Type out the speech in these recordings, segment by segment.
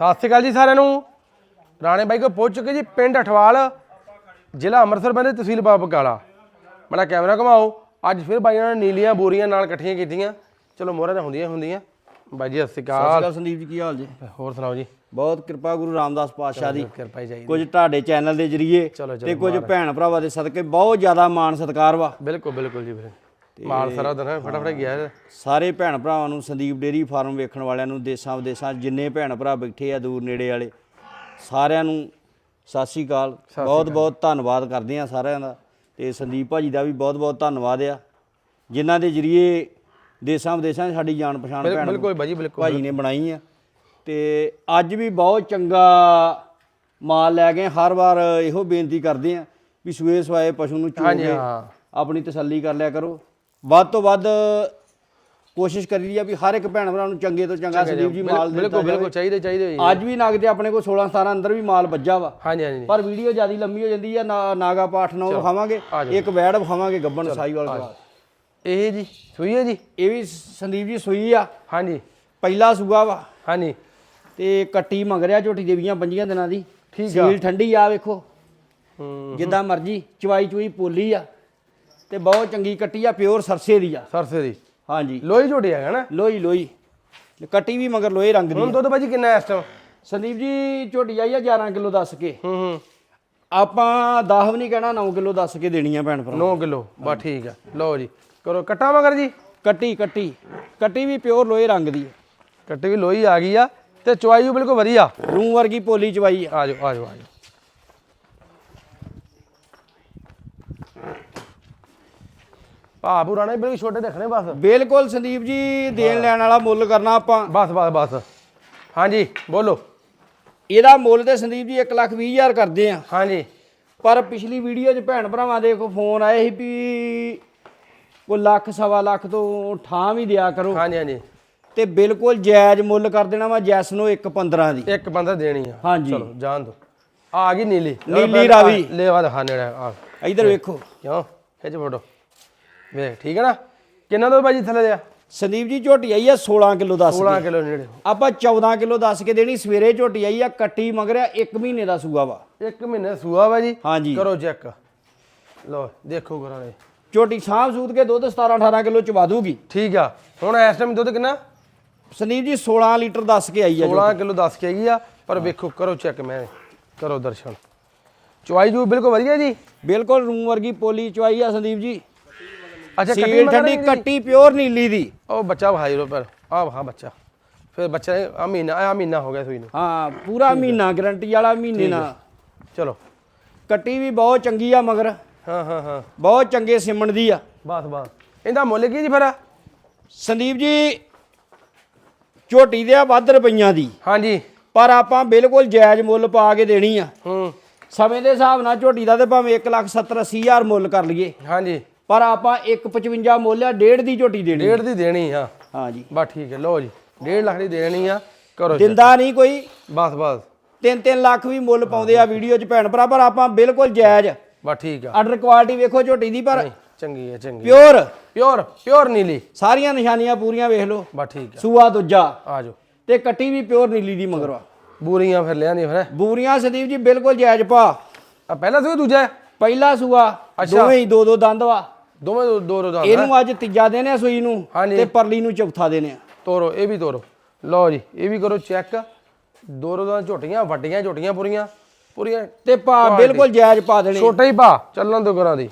ਸਤਿ ਸ਼੍ਰੀ ਅਕਾਲ ਜੀ ਸਾਰਿਆਂ ਨੂੰ। ਰਾਣੇ ਬਾਈ ਕੋ ਪਹੁੰਚ ਚੁੱਕੇ ਜੀ ਪਿੰਡ ਅਠਵਾਲ ਜ਼ਿਲ੍ਹਾ ਅੰਮ੍ਰਿਤਸਰ ਬੰਦੇ ਤਹਿਸੀਲ ਬਾਬਾ ਬਕਾਲਾ ਮੇਰਾ ਕੈਮਰਾ ਘਮਾਓ। ਅੱਜ ਫਿਰ ਬਾਈਆਂ ਨੇ ਨੀਲੀਆਂ ਬੋਰੀਆਂ ਨਾਲ ਇਕੱਠੀਆਂ ਕੀਤੀਆਂ। ਚਲੋ ਮੋਹਰਾਂ ਤਾਂ ਹੁੰਦੀਆਂ ਹੁੰਦੀਆਂ। ਬਾਈ ਜੀ ਸਤਿ ਸ਼੍ਰੀ ਸਤਿ ਅਕਾਲ ਸ਼੍ਰੀ ਅਕਾਲ ਸੰਦੀਪ ਜੀ ਕੀ ਹਾਲ ਜੀ? ਹੋਰ ਸੁਣਾਓ ਜੀ? ਬਹੁਤ ਕਿਰਪਾ ਗੁਰੂ ਰਾਮਦਾਸ ਪਾਤਸ਼ਾਹ ਦੀ। ਕਿਰਪਾ ਹੀ ਚਾਹੀਦੀ। ਕੁਝ ਤੁਹਾਡੇ ਚੈਨਲ ਦੇ ਜਰੀਏ ਤੇ ਕੁਝ ਭੈਣ ਭਰਾਵਾਂ ਦੇ ਸਦਕੇ ਬਹੁਤ ਜ਼ਿਆਦਾ ਮਾਣ ਸਤਿਕਾਰ ਵਾ। ਬਿਲਕੁਲ ਬਿਲਕੁਲ ਜੀ ਵੀਰੇ ਮਾਲ ਸਾਰਾ ਦਿਨ ਫਟਾਫਟ ਗਿਆ। ਸਾਰੇ ਭੈਣ ਭਰਾਵਾਂ ਨੂੰ ਸੰਦੀਪ ਡੇਰੀ ਫਾਰਮ ਵੇਖਣ ਵਾਲਿਆਂ ਨੂੰ ਦੇਸਾਂ ਵਿਦੇਸਾਂ ਜਿੰਨੇ ਭੈਣ ਭਰਾ ਬੈਠੇ ਆ ਦੂਰ ਨੇੜੇ ਵਾਲੇ ਸਾਰਿਆਂ ਨੂੰ ਸਤਿ ਸ਼੍ਰੀ ਅਕਾਲ। ਬਹੁਤ ਬਹੁਤ ਧੰਨਵਾਦ ਕਰਦੇ ਆ ਸਾਰਿਆਂ ਦਾ ਤੇ ਸੰਦੀਪ ਭਾਜੀ ਦਾ ਵੀ ਬਹੁਤ ਬਹੁਤ ਧੰਨਵਾਦ ਆ ਜਿਨ੍ਹਾਂ ਦੇ ਜਰੀਏ ਦੇਸਾਂ ਵਿਦੇਸਾਂ 'ਚ ਸਾਡੀ ਜਾਣ ਪਛਾਣ ਭੈਣ ਬਿਲਕੁਲ ਬਾਈ ਜੀ ਬਿਲਕੁਲ। ਭਾਜੀ ਨੇ ਬਣਾਈ ਆ। ਤੇ ਅੱਜ ਵੀ ਬਹੁਤ ਚੰਗਾ ਮਾਲ ਲੈ ਗਏ ਹਰ ਵਾਰ ਇਹੋ ਬੇਨਤੀ ਕਰਦੇ ਆ ਵੀ ਸੂਏ ਸਵਾਏ ਪਸ਼ੂ ਨੂੰ ਚੋ ਹਾਂਜੀ, ਕੇ ਹਾਂ। ਆਪਣੀ ਤਸੱਲੀ ਕਰ ਲਿਆ ਕਰੋ। ਵੱਧ ਤੋਂ ਵੱਧ ਕੋਸ਼ਿਸ਼ ਕਰੀ ਆ ਵੀ ਹਰ ਇੱਕ ਭੈਣ ਭਰਾ ਨੂੰ ਚੰਗੇ ਤੋਂ ਚੰਗਾ ਸੰਦੀਪ ਜੀ ਮਾਲ ਦਿੱਤਾ ਬਿਲਕੁਲ ਬਿਲਕੁਲ ਚਾਹੀਦੇ ਚਾਹੀਦੇ ਹੋਈ ਅੱਜ ਵੀ ਨਗ ਤੇ ਆਪਣੇ ਕੋਲ 16 17 ਅੰਦਰ ਵੀ ਮਾਲ ਵੱਜਾ ਵਾ। ਹਾਂਜੀ ਹਾਂਜੀ ਪਰ ਵੀਡੀਓ ਜਿਆਦੀ ਲੰਮੀ ਹੋ ਜਾਂਦੀ ਆ ਨਾਗਾ ਪਾਠ ਨਾ ਵਿਖਾਵਾਂਗੇ। ਇੱਕ ਵੈੜ ਵਿਖਾਵਾਂਗੇ ਗੱਬਨ ਸਾਈਵਾਲ ਦਾ ਇਹ ਜੀ ਸੂਈ ਹੈ ਜੀ? ਇਹ ਵੀ ਸੰਦੀਪ ਜੀ ਸੂਈ ਆ। ਹਾਂਜੀ। ਪਹਿਲਾ ਸੂਆ ਵਾ। ਹਾਂਜੀ। ਤੇ ਕੱਟੀ ਮੰਗ ਰਿਆ ਝੋਟੀ ਦੇ 20 25 ਦਿਨਾਂ ਦੀ। ਠੀਕ ਆ। ਸੀਲ ਠੰਡੀ ਆ ਵੇਖੋ। ਜਿੱਦਾਂ ਮਰਜ਼ੀ ਚਵਾਈ ਚੂਈ ਪੋਲੀ ਆ। ਤੇ ਬਹੁਤ ਚੰਗੀ ਕੱਟੀ ਆ ਪਿਓਰ ਸਰਸੇ ਦੀ ਆ। ਸਰਸੇ ਦੀ। ਹਾਂਜੀ। ਲੋਹੀ ਝੋਟੀ ਹੈਗਾ ਨਾ ਲੋਈ ਲੋਈ ਕੱਟੀ ਵੀ ਮਗਰ ਲੋਹੇ ਰੰਗ ਦੀ ਹੁਣ ਆ। ਦੁੱਧ ਬਾਜੀ ਕਿੰਨਾ ਹੈ ਇਸ ਟਾਈਮ ਸੰਦੀਪ ਜੀ ਝੋਟੀ ਆਈ ਆ 11 ਕਿਲੋ ਦੱਸ ਕੇ। ਹੂੰ ਹੂੰ। ਆਪਾਂ 10 ਵੀ ਨਹੀਂ ਕਹਿਣਾ 9 ਕਿਲੋ ਦੱਸ ਕੇ ਦੇਣੀ ਆ ਭੈਣ ਭਰਾ 9 ਕਿਲੋ ਬਸ ਠੀਕ ਹੈ ਲਓ ਜੀ ਕਰੋ ਕੱਟਾ ਮਗਰ ਜੀ? ਕੱਟੀ ਕੱਟੀ। ਕੱਟੀ ਵੀ ਪਿਓਰ ਲੋਹੇ ਰੰਗ ਦੀ ਆ। ਕੱਟੀ ਵੀ ਲੋਹੀ ਆ ਗਈ ਆ ਤੇ ਚੁਆਈ ਵੀ ਬਿਲਕੁਲ ਵਧੀਆ। ਰੂ ਵਰਗੀ ਪੋਲੀ ਚਵਾਈ ਆ। ਆ ਜਾਓ ਆ ਜਾਓ ਆ ਜਾਓ ਭਾ ਪੁਰਾਣਾ ਬਿਲਕੁਲ ਛੋਟੇ ਦੇਖਣੇ ਬਸ। ਬਿਲਕੁਲ ਸੰਦੀਪ ਜੀ ਦੇਣ ਲੈਣ ਵਾਲਾ ਮੁੱਲ ਕਰਨਾ ਆਪਾਂ। ਬਸ ਬਸ ਬਸ। ਹਾਂਜੀ ਬੋਲੋ। ਇਹਦਾ ਮੁੱਲ ਤੇ ਸੰਦੀਪ ਜੀ 1 ਲੱਖ 20 ਹਜ਼ਾਰ ਕਰਦੇ ਆ। ਹਾਂਜੀ। ਪਰ ਪਿਛਲੀ ਵੀਡੀਓ 'ਚ ਭੈਣ ਭਰਾਵਾਂ ਦੇ ਕੋ ਫੋਨ ਆਏ ਸੀ ਵੀ ਕੋ ਲੱਖ ਸਵਾ ਲੱਖ ਤੋਂ ਠਾਂ ਵੀ ਦਿਆ ਕਰੋ। ਹਾਂਜੀ ਹਾਂਜੀ। ਤੇ ਬਿਲਕੁਲ ਜਾਇਜ਼ ਮੁੱਲ ਕਰ ਦੇਣਾ ਵਾ ਜੈਸ ਨੂੰ 1.15 ਦੀ। ਇੱਕ ਬੰਦਾ ਦੇਣੀ ਆ। ਹਾਂਜੀ। ਚਲੋ ਜਾਣ ਦੋ। ਆ ਗਈ ਨੀਲੀ। ਨੀਲੀ ਰਾਵੀ। ਲੈ ਵਾ ਦਿਖਾ ਨੇੜੇ ਆ। ਇਧਰ ਵੇਖੋ। ਕਿਉਂ? ਖਿੱਚ ਫੋਟੋ। ਵੇਖ ਠੀਕ ਹੈ ਨਾ? ਕਿੰਨਾ ਦੋ ਬਾਜੀ ਥੱਲੇ ਦਿਆ ਸੰਦੀਪ ਜੀ ਝੋਟੀ ਆਈ ਆ 16 ਕਿਲੋ ਦੱਸ 16 ਕੇ। ਕਿਲੋ ਨੇੜੇ। ਆਪਾਂ 14 ਕਿਲੋ ਦੱਸ ਕੇ ਦੇਣੀ ਸਵੇਰੇ ਝੋਟੀ ਆਈ ਆ ਕੱਟੀ ਮਗਰਿਆ 1 ਮਹੀਨੇ ਦਾ ਸੂਆ ਵਾ। ਇੱਕ ਮਹੀਨੇ ਸੂਆ ਵਾ ਜੀ? ਹਾਂਜੀ। ਕਰੋ ਚੈੱਕ। ਲੋ ਦੇਖੋ ਕਰਾਣੇ ਝੋਟੀ ਸਾਂਭ ਸੂਤ ਕੇ ਦੁੱਧ 17 18 ਕਿਲੋ ਚਵਾ ਦੂਗੀ। ਠੀਕ ਆ। ਹੁਣ ਇਸ ਟਾਈਮ ਦੁੱਧ ਕਿੰਨਾ? ਸੰਦੀਪ ਜੀ 16 ਲੀਟਰ ਦੱਸ ਕੇ ਆਈ ਆ 16 ਕਿਲੋ ਦੱਸ ਕੇ ਆਈ ਆ ਪਰ ਵੇਖੋ ਕਰੋ ਚੈੱਕ ਮੈਂ। ਕਰੋ ਦਰਸ਼ਨ। ਚੁਆਈ ਜੂ ਬਿਲਕੁਲ ਵਧੀਆ ਜੀ? ਬਿਲਕੁਲ ਰੂਮ ਵਰਗੀ ਪੋਲੀ ਚਵਾਈ ਆ ਸੰਦੀਪ ਜੀ। ਅੱਛਾ ਕੱਟੀ ਸੀਲ ਮਗਰ ਠੰਡੀ? ਕੱਟੀ ਪਿਓਰ ਨੀਲੀ ਦੀ। ਉਹ ਬੱਚਾ ਭਾਈ ਰੋ ਪਰ ਆ ਹਾਂ ਬੱਚਾ। ਫਿਰ ਬੱਚਾ ਆ ਮਹੀਨਾ ਆ ਮਹੀਨਾ ਹੋ ਗਿਆ ਸੂਈ ਨੂੰ। ਹਾਂ ਪੂਰਾ ਮਹੀਨਾ ਗਰੰਟੀ ਵਾਲਾ ਮਹੀਨੇ ਨਾਲ। ਚਲੋ। ਕੱਟੀ ਵੀ ਬਹੁਤ ਚੰਗੀ ਆ ਮਗਰ। ਹਾਂ ਹਾਂ ਹਾਂ। ਬਹੁਤ ਚੰਗੇ ਸਿਮਣ ਦੀ ਆ। ਬਸ ਬਸ। ਇਹਦਾ ਮੁੱਲ ਕੀ ਜੀ ਫਿਰ? ਸੰਦੀਪ ਜੀ ਝੋਟੀ ਦੇ ਆ ਵੱਧ ਰੁਪਈਆਂ ਦੀ। ਹਾਂਜੀ। ਪਰ ਆਪਾਂ ਬਿਲਕੁਲ ਜਾਇਜ਼ ਮੁੱਲ ਪਾ ਕੇ ਦੇਣੀ ਆ। ਹੂੰ। ਸਮੇਂ ਦੇ ਹਿਸਾਬ ਨਾਲ ਝੋਟੀ ਦਾ ਤੇ ਭਾਵੇਂ 1 ਲੱਖ 70 ਅੱਸੀ ਹਜ਼ਾਰ ਮੁੱਲ ਕਰ ਲਈਏ। ਹਾਂਜੀ। ਪਰ ਆਪਾਂ 155 ਮੁੱਲ ਆ ਡੇਢ ਦੀ ਝੋਟੀ ਦੇਣੀ। ਡੇਢ ਦੀ ਦੇਣੀ ਆ। ਹਾਂ ਜੀ। ਬਸ ਠੀਕ ਹੈ ਲਓ ਜੀ ਡੇਢ ਲੱਖ ਦੀ ਦੇਣੀ ਆ। ਕਰੋ। ਦਿੰਦਾ ਨਹੀਂ ਕੋਈ। ਬਸ ਬਸ। 3-3 ਲੱਖ ਵੀ ਮੁੱਲ ਪਾਉਂਦੇ ਆ ਵੀਡੀਓ 'ਚ ਭੈਣ ਭਰਾ ਪਰ ਆਪਾਂ ਬਿਲਕੁਲ ਜਾਇਜ਼। ਬਸ ਠੀਕ ਆ। ਆਰਡਰ ਕੁਆਲਿਟੀ ਵੇਖੋ ਝੋਟੀ ਦੀ ਪਰ ਚੰਗੀ ਹੈ ਚੰਗੀ ਪਿਓਰ ਪਿਓਰ ਪਿਓਰ ਨੀਲੀ। ਸਾਰੀਆਂ ਨਿਸ਼ਾਨੀਆਂ ਪੂਰੀਆਂ ਵੇਖ ਲਓ। ਬਸ ਠੀਕ ਆ। ਸੂਆ ਦੂਜਾ। ਆ ਜਾਓ। ਤੇ ਕੱਟੀ ਵੀ ਪਿਓਰ ਨੀਲੀ ਦੀ ਮਗਰਵਾ ਬੂਰੀਆਂ ਫਿਰ ਲਿਆਂਦੀ ਫਿਰ। ਬੂਰੀਆਂ ਸੰਦੀਪ ਜੀ ਬਿਲਕੁਲ ਜਾਇਜ਼ ਪਾ ਆ ਪਹਿਲਾ ਸੂਈ ਦੂਜਾ? ਪਹਿਲਾ ਸੂਆ ਅੱਛਾ। ਦੋਵੇਂ ਹੀ ਦੋ ਦੋ ਦੰਦ ਵਾ। ਦੋਵੇਂ ਦੋ ਦੋ ਰੋਜ਼ਾਂ ਇਹਨੂੰ ਅੱਜ ਤੀਜਾ ਦਿਨ ਆ ਸੂਈ ਨੂੰ ਹਾਂਜੀ। ਤੇ ਪਰਲੀ ਨੂੰ ਚੌਥਾ ਦਿਨ ਆ। ਤੋਰੋ ਇਹ ਵੀ ਤੋਰੋ। ਲਓ ਜੀ ਇਹ ਵੀ ਕਰੋ ਚੈੱਕ। ਦੋ ਰੋਜ਼ਾਂ ਝੋਟੀਆਂ ਵੱਡੀਆਂ ਝੋਟੀਆਂ ਪੂਰੀਆਂ। ਪੂਰੀਆਂ ਤੇ ਪਾ ਬਿਲਕੁਲ ਜਾਇਜ਼ ਪਾ ਦੇਣੇ। ਛੋਟਾ ਹੀ ਭਾ ਚੱਲਣ ਦੋ ਘਰਾਂ ਦੀ।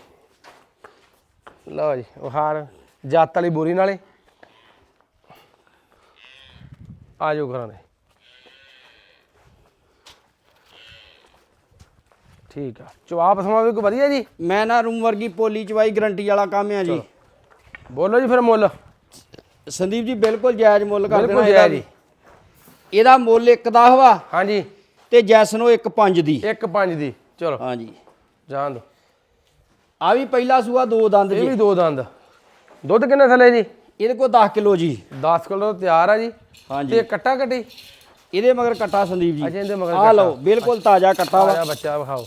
ਲਓ ਜੀ ਉਹ ਹਾਰ ਜੱਤ ਵਾਲੀ ਬੋਰੀ ਨਾਲੇ। ਆ ਜਾਓ ਘਰਾਂ ਦੇ। ਠੀਕ ਆ। ਚਵਾਪ ਸਮਾ ਵੀ ਕੋਈ ਵਧੀਆ ਜੀ। ਮੈਂ ਨਾ ਰੂਮ ਵਰਗੀ ਪੋਲੀ ਚਵਾਈ ਗਰੰਟੀ ਵਾਲਾ ਕੰਮ ਆ ਜੀ। ਬੋਲੋ ਜੀ ਫਿਰ ਮੁੱਲ। ਸੰਦੀਪ ਜੀ ਬਿਲਕੁਲ ਜਾਇਜ਼ ਮੁੱਲ ਕਰ ਬਿਲਕੁਲ ਦੇਣਾ ਇਹਦਾ ਜਾਇਜ਼ ਵੀ ਇਹਦਾ ਮੁੱਲ ਇੱਕ ਦਾ ਵਾ ਹਾਂਜੀ। ਤੇ ਜੈਸ ਨੂੰ ਇੱਕ ਪੰਜ ਦੀ। ਇੱਕ ਪੰਜ ਦੀ। ਚਲੋ। ਹਾਂਜੀ। ਜਾਣ ਦੋ ਆ ਵੀ ਪਹਿਲਾ ਸੂਆ ਦੋ ਦੰਦ ਇਹ ਜੀ। ਵੀ ਦੋ ਦੰਦ। ਦੁੱਧ ਕਿੰਨੇ ਥੱਲੇ ਜੀ? ਇਹਦੇ ਕੋਲ 10 ਕਿਲੋ ਜੀ। 10 ਕਿਲੋ ਤਿਆਰ ਆ ਜੀ। ਹਾਂਜੀ। ਤੇ ਕੱਟਾ ਕੱਟੀ ਇਹਦੇ ਮਗਰ ਕੱਟਾ ਸੰਦੀਪ ਜੀ। ਇਹਦੇ ਮਗਰ ਆ ਲਓ ਬਿਲਕੁਲ ਤਾਜ਼ਾ ਕੱਟਾ ਵਾ। ਬੱਚਾ ਵਿਖਾਓ।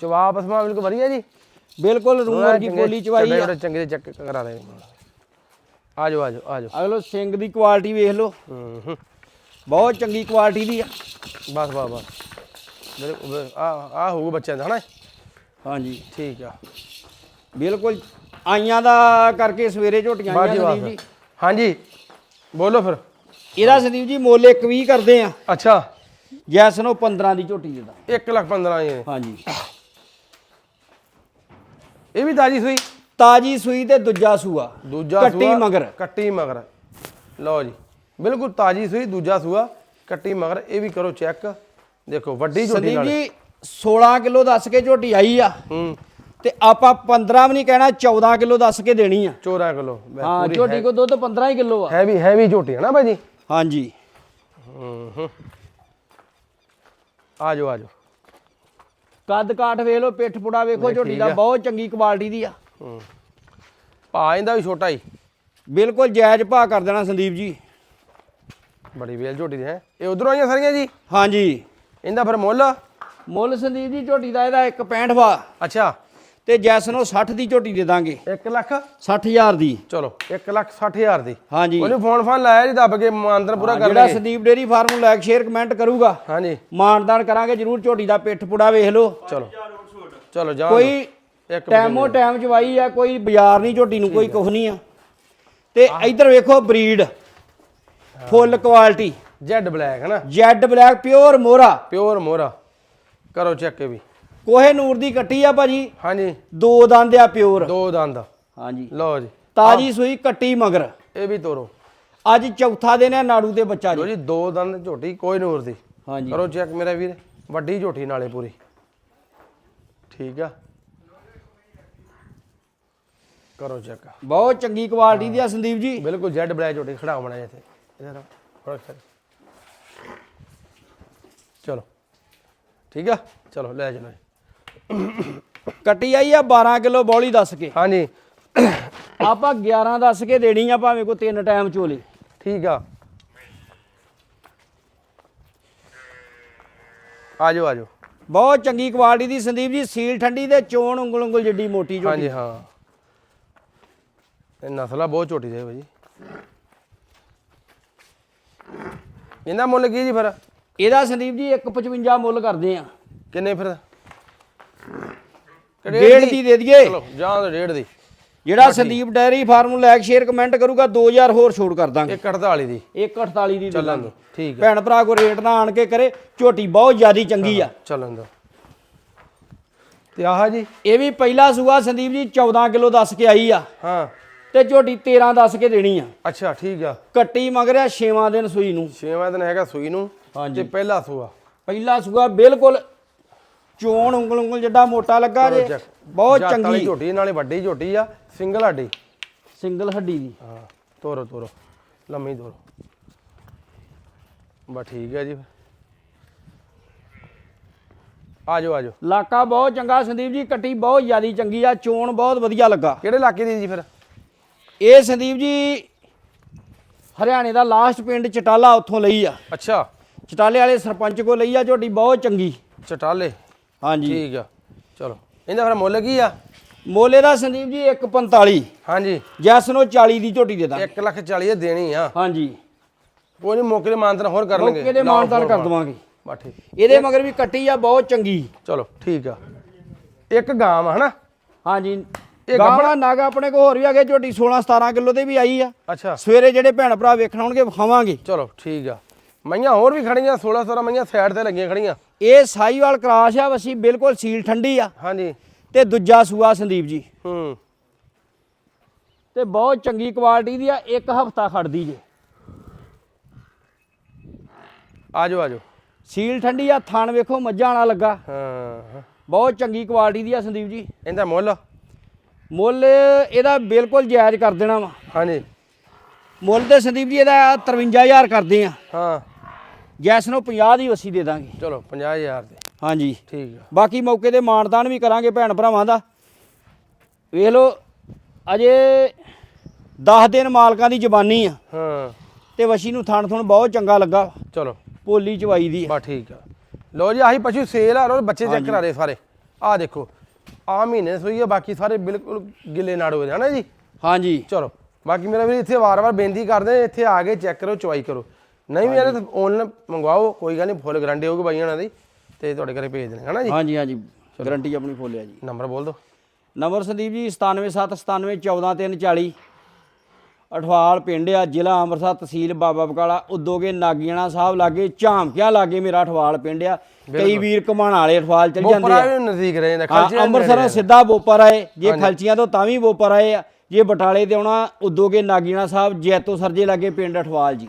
ਚਵਾਪ ਸਮਾ ਬਿਲਕੁਲ ਵਧੀਆ ਜੀ। ਬਿਲਕੁਲ ਰੂਮ ਵਰਗੀ ਪੋਲੀ ਚਵਾਈ ਆ। ਚੰਗੇ ਦੇ ਚੱਕ ਕਰਾ ਲੈ ਆ ਜਾਓ ਆ ਜਾਓ ਆ ਜਾਓ ਅਗਲੋ ਸਿੰਘ ਦੀ ਕੁਆਲਿਟੀ ਵੇਖ ਲਓ। ਬਹੁਤ ਚੰਗੀ ਕੁਆਲਿਟੀ ਦੀ ਆ। ਬਸ ਬਸ ਬਸ। ਆ ਆ ਹੋਊਗਾ ਬੱਚਿਆਂ ਦਾ ਹਨਾ? ਹਾਂਜੀ। ਠੀਕ ਆ। ਬਿਲਕੁਲ ਆਈਆਂ ਦਾ ਕਰਕੇ ਸਵੇਰੇ ਝੋਟੀਆਂ ਆਈਆਂ ਜੀ। ਹਾਂਜੀ। ਬੋਲੋ ਫਿਰ। ਇਹਦਾ ਸੰਦੀਪ ਜੀ ਮੁੱਲ 120 ਕਰਦੇ ਆ। ਅੱਛਾ। ਜੈਸ ਨੂੰ 15 ਦੀ ਝੋਟੀ ਦੇ ਦਾਂ 1 ਲੱਖ 15 ਇਹ ਹਾਂਜੀ। ਇਹ ਵੀ ਤਾਜੀ ਸੂਈ? ਤਾਜੀ ਸੂਈ ਤੇ ਦੂਜਾ ਸੂਆ। ਦੂਜਾ ਕੱਟੀ ਸੂਆ, ਮਗਰ। ਕੱਟੀ ਮਗਰ। ਲਓ ਜੀ ਬਿਲਕੁਲ ਤਾਜੀ ਸੂਈ ਦੂਜਾ ਸੂਆ ਕੱਟੀ ਮਗਰ। ਇਹ ਵੀ ਕਰੋ ਚੈੱਕ। ਦੇਖੋ ਵੱਡੀ ਝੋਟੀ ਨਾਲ। ਜੀ 16 ਕਿਲੋ ਦੱਸ ਕੇ ਝੋਟੀ ਆਈ ਆ। ਹੂੰ। ਤੇ ਆਪਾਂ 15 ਵੀ ਨਹੀਂ ਕਹਿਣਾ 14 ਕਿਲੋ ਦੱਸ ਕੇ ਦੇਣੀ ਆ। 14 ਕਿਲੋ। ਹਾਂ ਝੋਟੀ ਕੋ ਦੁੱਧ 15 ਹੀ ਕਿਲੋ ਆ। ਹੈਵੀ ਹੈਵੀ ਝੋਟੀ ਹੈ ਨਾ ਭਾਜੀ ਹਾਂਜੀ। ਹੂੰ। ਹੂੰ ਆ ਜਾਓ ਆ ਜਾਓ। ਕੱਦ ਕਾਠ ਵੇਖ ਲਓ ਪਿੱਠ ਪੁੜਾ ਵੇਖੋ ਝੋਟੀ ਦਾ। ਬਹੁਤ ਚੰਗੀ ਕੁਆਲਿਟੀ ਦੀ ਆ। ਹੂੰ। ਭਾ ਇਹਦਾ ਵੀ ਛੋਟਾ ਹੀ। ਬਿਲਕੁਲ ਜਾਇਜ਼ ਭਾਅ ਕਰ ਦੇਣਾ ਸੰਦੀਪ ਜੀ। ਬੜੀ ਵੇਲ ਝੋਟੀ ਦੀ ਹੈ। ਇਹ ਉਧਰੋਂ ਆਈਆਂ ਸਾਰੀਆਂ ਜੀ? ਹਾਂਜੀ। ਇਹਦਾ ਫਿਰ ਮੁੱਲ? ਮੁੱਲ ਸੰਦੀਪ ਜੀ ਝੋਟੀ ਦਾ ਇਹਦਾ 165 ਵਾ। ਅੱਛਾ। ਤੇ ਜੈਸ ਨੂੰ 60 ਦੀ ਝੋਟੀ ਦੇ ਦਾਂਗੇ। 1 ਲੱਖ 60000 ਦੀ। ਚਲੋ 1 ਲੱਖ 60000 ਦੀ। ਹਾਂਜੀ। ਉਹਨੇ ਫੋਨ ਫਾਨ ਲਾਇਆ ਜੀ ਦੱਬ ਕੇ ਮਾਨਦਨ ਪੂਰਾ ਕਰ ਜਿਹੜਾ ਸੰਦੀਪ ਡੇਰੀ ਫਾਰਮ ਨੂੰ ਲਾਇਕ ਸ਼ੇਅਰ ਕਮੈਂਟ ਕਰੂਗਾ। ਹਾਂਜੀ। ਮਾਨਦਾਨ ਕਰਾਂਗੇ ਜਰੂਰ ਝੋਟੀ ਦਾ ਪਿੱਠ ਪੁੜਾ ਵੇਖ ਲਓ। ਚਲੋ। ਚਲੋ ਜਾ ਕੋਈ ਟਾਈਮੋ ਟਾਈਮ ਚਵਾਈ ਆ ਕੋਈ ਬਾਜ਼ਾਰ ਨਹੀਂ ਝੋਟੀ ਨੂੰ ਕੋਈ ਕੁਝ ਨਹੀਂ ਆ। ਤੇ ਇੱਧਰ ਵੇਖੋ breed. Full quality. Jet black ਹੈ ਨਾ jet black pure Murrah. Pure Murrah. ਕਰੋ ਚੈੱਕ ਵੀ। ਕੋਹੇ ਨੂਰ ਦੀ ਕੱਟੀ ਆ ਭਾਜੀ? ਹਾਂਜੀ। ਦੋ ਦੰਦ ਆ ਪਿਓਰ। ਦੋ ਦੰਦ ਹਾਂਜੀ। ਲਓ ਜੀ। ਤਾਜੀ ਸੂਈ ਕੱਟੀ ਮਗਰ। ਇਹ ਵੀ ਤੋਰੋ। ਅੱਜ ਚੌਥਾ ਦਿਨ ਹੈ ਨਾੜੂ ਤੇ ਬੱਚਾ ਲਓ ਜੀ ਜੀ ਦੋ ਦੰਦ ਝੋਟੀ ਕੋਈ ਨੂਰ ਦੀ। ਹਾਂਜੀ। ਕਰੋ ਚੈੱਕ ਮੇਰਾ ਵੀਰ। ਵੱਡੀ ਝੋਟੀ ਨਾਲੇ ਪੂਰੀ। ਠੀਕ ਆ? ਕਰੋ ਚੈੱਕ। ਬਹੁਤ ਚੰਗੀ ਕੁਆਲਿਟੀ ਦੀ ਆ ਸੰਦੀਪ ਜੀ। ਬਿਲਕੁਲ ਜੈਡ ਬਲੈਕ ਝੋਟੀ ਖੜਾ ਹੋਣਾ ਇੱਥੇ। ਇਧਰ ਫੜਕ ਸਰ ਚਲੋ। ਠੀਕ ਆ ਚਲੋ ਲੈ ਚਲੋ ਕੱਟੀ ਆਈ ਆ 12 ਕਿਲੋ ਬੌਲੀ ਦੱਸ ਕੇ। ਹਾਂਜੀ। ਆਪਾਂ 11 ਦੱਸ ਕੇ ਦੇਣੀ ਆ ਭਾਵੇਂ ਕੋਈ ਤਿੰਨ ਟਾਈਮ ਚੋਲੇ। ਠੀਕ ਆ। ਆਜੋ ਆਜੋ। ਬਹੁਤ ਚੰਗੀ ਕੁਆਲਿਟੀ ਦੀ ਸੰਦੀਪ ਜੀ ਸੀਲ ਠੰਡੀ ਤੇ ਚੋਣ ਉਂਗਲ ਉਂਗਲ ਜਿੱਡੀ ਮੋਟੀ ਝੋਟੀ ਹਾਂਜੀ ਹਾਂ। ਇਹ ਨਸਲਾ ਬਹੁਤ ਛੋਟੀ ਹੈ ਭਾਜੀ ਇਹਦਾ ਮੁੱਲ ਕੀ ਜੀ ਫਿਰ? ਇਹਦਾ ਸੰਦੀਪ ਜੀ 155 ਮੁੱਲ ਕਰਦੇ ਆ। ਕਿੰਨੇ ਫਿਰ? ਡੇਢ ਦੀ। ਦੇ ਦਈਏ। ਚਲੋ ਜਾਂ ਤਾਂ ਡੇਢ ਦੀ। ਜਿਹੜਾ ਸੰਦੀਪ ਡੈਰੀ ਫਾਰਮ ਨੂੰ ਲਾਇਕ ਸ਼ੇਅਰ ਕਮੈਂਟ ਕਰੂਗਾ 2000 ਹੋਰ ਛੋੜ ਕਰ ਦਾਂਗੇ। 148 ਦੀ। 148 ਦੀ ਦੋ ਠੀਕ ਹੈ। ਭੈਣ ਭਰਾ ਕੋ ਰੇਟ ਨਾ ਆਣ ਕੇ ਕਰੇ ਝੋਟੀ ਬਹੁਤ ਜ਼ਿਆਦੀ ਚੰਗੀ ਆ। ਚੱਲਣ ਦੋ। ਤੇ ਆਹ ਜੀ। ਇਹ ਵੀ ਪਹਿਲਾ ਸੂਆ ਸੰਦੀਪ ਜੀ 14 ਕਿਲੋ ਦੱਸ ਕੇ ਆਈ ਆ। ਹਾਂ। ਤੇ ਝੋਟੀ 13 ਦੱਸ ਕੇ ਦੇਣੀ ਆ। ਅੱਛਾ ਠੀਕ ਆ। ਕੱਟੀ ਮਗਰਿਆ 6ਵਾਂ ਦਿਨ ਸੂਈ ਨੂੰ। ਛੇਵਾਂ ਦਿਨ ਹੈਗਾ ਸੂਈ ਨੂੰ। ਹਾਂਜੀ। ਤੇ ਪਹਿਲਾ ਸੂਆ। ਪਹਿਲਾ ਸੂਆ ਬਿਲਕੁਲ ਚੋਣ ਉਂਗਲ ਉਂਗਲ ਜਿੱਡਾ ਮੋਟਾ ਲੱਗਾ ਜੇ। ਬਹੁਤ ਚੰਗੀ। ਝੋਟੀ ਨਾਲੇ ਵੱਡੀ ਝੋਟੀ ਆ ਸਿੰਗਲ ਹੱਡੀ ਸਿੰਗਲ ਹੱਡੀ ਦੀ। ਹਾਂ ਤੋਰੋ ਤੋਰੋ। ਲੰਮੀ ਤੋਰੋ। ਬਸ ਠੀਕ ਹੈ ਜੀ। ਆਜੋ ਆਜੋ। ਇਲਾਕਾ ਬਹੁਤ ਚੰਗਾ ਸੰਦੀਪ ਜੀ ਕੱਟੀ ਬਹੁਤ ਜ਼ਿਆਦੀ ਚੰਗੀ ਆ ਚੋਣ ਬਹੁਤ ਵਧੀਆ ਲੱਗਾ। ਕਿਹੜੇ ਇਲਾਕੇ ਦੀ ਜੀ ਫਿਰ? ਇਹ ਸੰਦੀਪ ਜੀ ਹਰਿਆਣੇ ਦਾ ਲਾਸਟ ਪਿੰਡ ਚਟਾਲਾ ਉੱਥੋਂ ਲਈ ਆ। ਅੱਛਾ। ਚਟਾਲੇ ਵਾਲੇ ਸਰਪੰਚ ਕੋ ਲਈ ਆ ਝੋਟੀ ਬਹੁਤ ਚੰਗੀ। ਚਟਾਲੇ। ਹਾਂਜੀ। ਠੀਕ ਆ। ਚਲੋ। ਇਹਦਾ ਫਿਰ ਮੁੱਲ ਕੀ ਆ? ਮੋਲੇ ਦਾ ਸੰਦੀਪ ਜੀ 145 ਹਾਂਜੀ। ਜੈਸ ਨੂੰ 40 ਦੀ ਝੋਟੀ ਦੇ ਦਾਂ 1 ਲੱਖ 40 ਇਹ ਦੇਣੀ ਆ। ਹਾਂਜੀ। ਕੋਈ ਨਹੀਂ ਮੌਕੇ ਤੇ ਮਾਨਤਨ ਹੋਰ ਕਰ ਲਾਂਗੇ ਮੌਕੇ ਦੇ ਮਾਨਦਾਰ ਕਰ ਦਵਾਂਗੇ। ਠੀਕ। ਇਹਦੇ ਮਗਰ ਵੀ ਕੱਟੀ ਆ ਬਹੁਤ ਚੰਗੀ। ਚਲੋ ਠੀਕ ਆ। ਇੱਕ ਗਾਮ ਆ ਹਨਾ? ਹਾਂਜੀ। ਇਹ ਗਾਵਣਾ ਨਗ ਆਪਣੇ ਕੋ ਹੋਰ ਵੀ ਹੈਗੇ ਝੋਟੀ 16 17 ਕਿਲੋ ਦੇ ਵੀ ਆਈ ਆ। ਅੱਛਾ। ਸਵੇਰੇ ਜਿਹੜੇ ਭੈਣ ਭਰਾ ਵੇਖਣ ਆਉਣਗੇ ਵਿਖਾਵਾਂਗੇ। ਚਲੋ ਠੀਕ ਆ। ਮਈਆਂ ਹੋਰ ਵੀ ਖੜੀਆਂ 16 17 ਮਈਆਂ ਸਾਈਡ ਤੇ ਲੱਗੀਆਂ ਖੜੀਆਂ। ਇਹ ਸਾਈਵਾਲ ਕਰਾਸ਼ ਆ ਵਸੀ ਬਿਲਕੁਲ ਸੀਲ ਠੰਡੀ ਆ। ਹਾਂਜੀ। ਤੇ ਦੂਜਾ ਸੂਆ ਸੰਦੀਪ ਜੀ। ਹੂੰ। ਤੇ ਬਹੁਤ ਚੰਗੀ ਕੁਆਲਿਟੀ ਦੀ ਆ ਇੱਕ ਹਫਤਾ ਖੜਦੀ ਜੇ। ਆਜੋ ਆਜੋ। ਸੀਲ ਠੰਡੀ ਆ ਥਣ ਵੇਖੋ ਮੱਝਾਂ ਵਾਲਾ ਲੱਗਾ। ਹਾਂ। ਬਹੁਤ ਚੰਗੀ ਕੁਆਲਿਟੀ ਦੀ ਆ ਸੰਦੀਪ ਜੀ। ਇਹਦਾ ਮੁੱਲ? ਮੁੱਲ ਇਹਦਾ ਬਿਲਕੁਲ ਜਾਇਜ਼ ਕਰ ਦੇਣਾ ਵਾ। ਹਾਂਜੀ। ਮੁੱਲ ਤੇ ਸੰਦੀਪ ਜੀ ਇਹਦਾ 53000 ਕਰਦੇ ਆ। ਹਾਂ। ਗੈਸ ਨੂੰ 50 ਦੀ ਵਸੀ ਦੇ ਦਾਂਗੇ। ਚਲੋ 50000 ਦੇ। ਹਾਂਜੀ। ਠੀਕ ਆ। ਬਾਕੀ ਮੌਕੇ ਤੇ ਮਾਨਦਾਨ ਵੀ ਕਰਾਂਗੇ ਭੈਣ ਭਰਾਵਾਂ ਦਾ। ਵੇਖ ਲਓ ਅਜੇ 10 ਦਿਨ ਮਾਲਕਾਂ ਦੀ ਜ਼ਬਾਨੀ ਆ। ਹਾਂ। ਤੇ ਵਸ਼ੀ ਨੂੰ ਥਣ ਥਣ ਬਹੁਤ ਚੰਗਾ ਲੱਗਾ। ਚਲੋ। ਪੋਲੀ ਚਵਾਈ ਦੀ ਆ। ਬਸ ਠੀਕ ਆ। ਲੋ ਜੀ ਆਹੀ ਪਸ਼ੂ ਸੇਲ ਆ ਲੋ ਬੱਚੇ ਚੈੱਕ ਕਰਾ ਰਹੇ ਸਾਰੇ। ਆਹ ਦੇਖੋ ਆ ਮਹੀਨੇ ਸੋਈ ਆ ਬਾਕੀ ਸਾਰੇ ਬਿਲਕੁਲ ਗਿੱਲੇ ਨਾੜ ਹੋਏ ਨੇ ਹਨਾ ਜੀ? ਹਾਂਜੀ। ਚਲੋ ਬਾਕੀ ਮੇਰਾ ਵੀ ਇੱਥੇ ਵਾਰ-ਵਾਰ ਬੇਨਤੀ ਕਰਦੇ ਇੱਥੇ ਆ ਕੇ ਚੈੱਕ ਕਰੋ ਚੁਆਈ ਕਰੋ। ਨਹੀਂ ਵੀ ਯਾਰ ਆਨਲਾਈਨ ਮੰਗਵਾਓ ਕੋਈ ਗੱਲ ਨਹੀਂ ਫੁੱਲ ਗਾਰੰਟੀ ਹੋਊਗੀ ਬਾਈ ਉਹਨਾਂ ਦੀ ਤੇ ਤੁਹਾਡੇ ਘਰੇ ਭੇਜ ਦੇਣਗੇ ਹਨਾ ਜੀ? ਹਾਂਜੀ ਹਾਂਜੀ ਗਾਰੰਟੀ ਆਪਣੀ ਫੁੱਲ ਹੈ ਜੀ। ਨੰਬਰ ਬੋਲ ਦਿਓ। ਨੰਬਰ ਸੰਦੀਪ ਜੀ 9779714340 ਅਠਵਾਲ ਪਿੰਡ ਆ ਜ਼ਿਲ੍ਹਾ ਅੰਮ੍ਰਿਤਸਰ ਤਹਿਸੀਲ ਬਾਬਾ ਬਕਾਲਾ ਉਦੋਗੇ ਨਾਗੀਆਣਾ ਸਾਹਿਬ ਲਾਗੇ ਝਾਮਕਿਆਂ ਲਾਗੇ ਮੇਰਾ ਅਠਵਾਲ ਪਿੰਡ ਆ। ਕਈ ਵੀਰ ਘਮਾਣ ਵਾਲੇ ਅਠਵਾਲ ਚਲ ਜਾਂਦੇ ਬੋਪਰਾ ਆ। ਵੀ ਨਜ਼ਦੀਕ ਰਹੇ ਨੇ ਹਾਂ ਖਲਚੇ ਅੰਮ੍ਰਿਤਸਰੋਂ ਸਿੱਧਾ ਬੋਪਰ ਆਏ ਜੇ ਖਲਚੀਆਂ ਤੋਂ ਤਾਂ ਵੀ ਬੋਪਰ ਆਏ ਆ। ਜੇ ਬਟਾਲੇ ਤੇ ਆਉਣਾ ਉਦੋਗੇ ਨਾਗੀਆਣਾ ਸਾਹਿਬ ਜੈਤੋ ਸਰਜੇ ਲਾਗੇ ਪਿੰਡ ਅਠਵਾਲ ਜੀ।